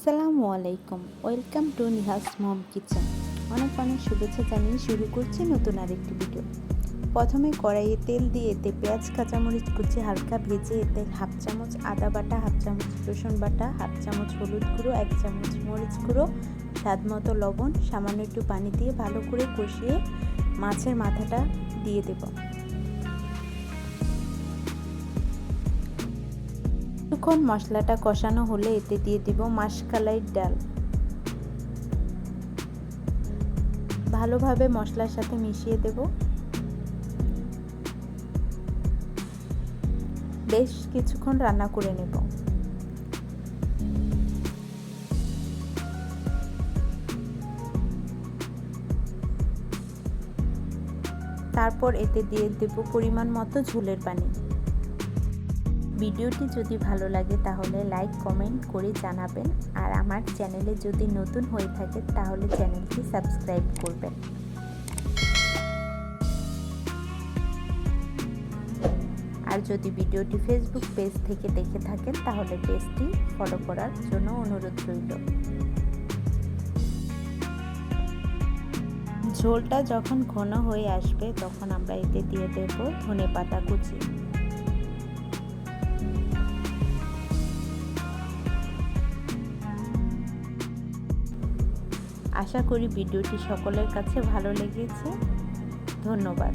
আসসালামু আলাইকুম। Welcome to Nihas mom kitchen. অনেক অনেক শুভেচ্ছা জানিয়ে শুরু করছি নতুন আরেকটি ভিডিও। প্রথমে কড়াইয়ে তেল দিয়ে এতে পেঁয়াজ, কাঁচামরিচ কুচি, হালকা ভেজে এতে হাফ চামচ আদা বাটা, হাফ চামচ রসুন বাটা, হাফ চামচ হলুদ গুঁড়ো, এক চামচ মরিচ গুঁড়ো, স্বাদ মতো লবণ, সামান্য একটু পানি দিয়ে ভালো করে কষিয়ে মাছের মাথাটা দিয়ে দেবো। কিছুক্ষণ মশলাটা কষানো হলে এতে দিয়ে দিব মাসকালাইয়ের ডাল। ভালোভাবে মশলার সাথে মিশিয়ে দেব। বেশ কিছুক্ষণ রান্না করে নেব। তারপর এতে দিয়ে দেব পরিমাণ মতো ঝোলের পানি। ভিডিওটি যদি ভালো লাগে তাহলে লাইক, কমেন্ট করে জানাবেন। আর আমার চ্যানেলে যদি নতুন হয়ে থাকে তাহলে চ্যানেলটি সাবস্ক্রাইব করবেন। আর যদি ভিডিওটি ফেসবুক পেজ থেকে দেখে থাকেন তাহলে পেজটি ফলো করার জন্য অনুরোধ রইল। ঝোলটা যখন ঘন হয়ে আসবে তখন আমরা এতে দিয়ে দেব ধনে পাতা কুচি। আশা করি ভিডিওটি সকলের কাছে ভালো লেগেছে। ধন্যবাদ।